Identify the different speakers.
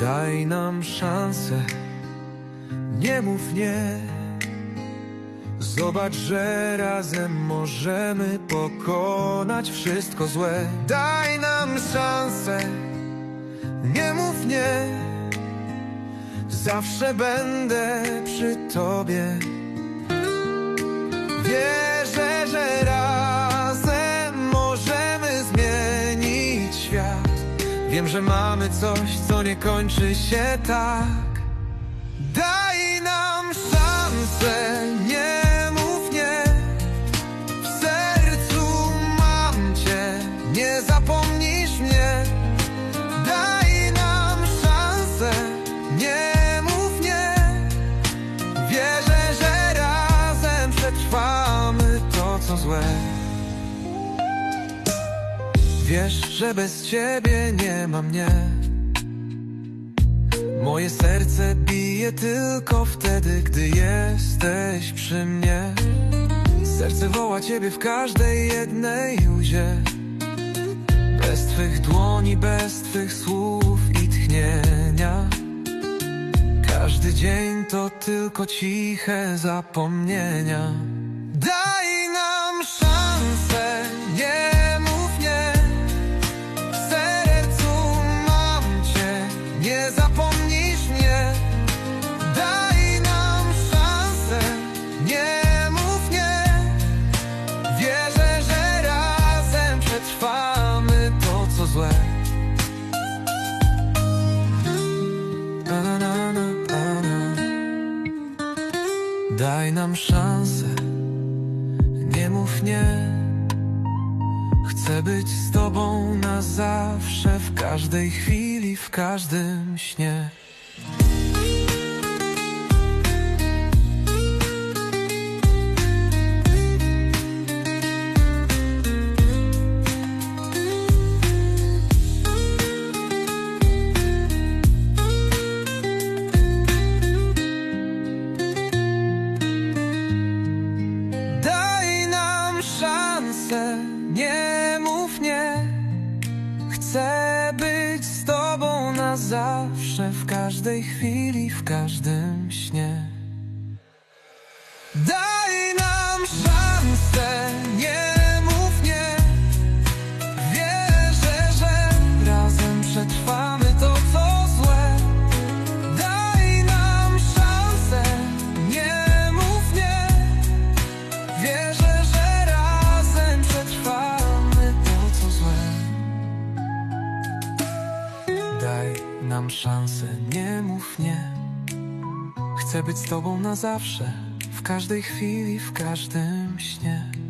Speaker 1: Daj nam szansę, nie mów nie. Zobacz, że razem możemy pokonać wszystko złe. Daj nam szansę, nie mów nie. Zawsze będę przy tobie. Wierzę, że razem Wiem, że mamy coś, co nie kończy się tak. Daj nam szansę, nie mów nie. W sercu mam cię, nie zapomnisz mnie. Wiesz, że bez ciebie nie ma mnie. Moje serce bije tylko wtedy, gdy jesteś przy mnie. Serce woła ciebie w każdej jednej łzie. Bez twych dłoni, bez twych słów i tchnienia. Każdy dzień to tylko ciche zapomnienia. Daj zapomnisz mnie. Daj nam szansę, nie mów nie. Wierzę, że razem przetrwamy to, co złe. Daj nam szansę, nie mów nie. Chcę być z tobą na zawsze, w każdej chwili, w każdym śnie. Nie mów nie. Chcę zawsze, w każdej chwili, w każdym śnie. Daj nam szansę, nie mów nie. Chcę być z tobą na zawsze, w każdej chwili, w każdym śnie.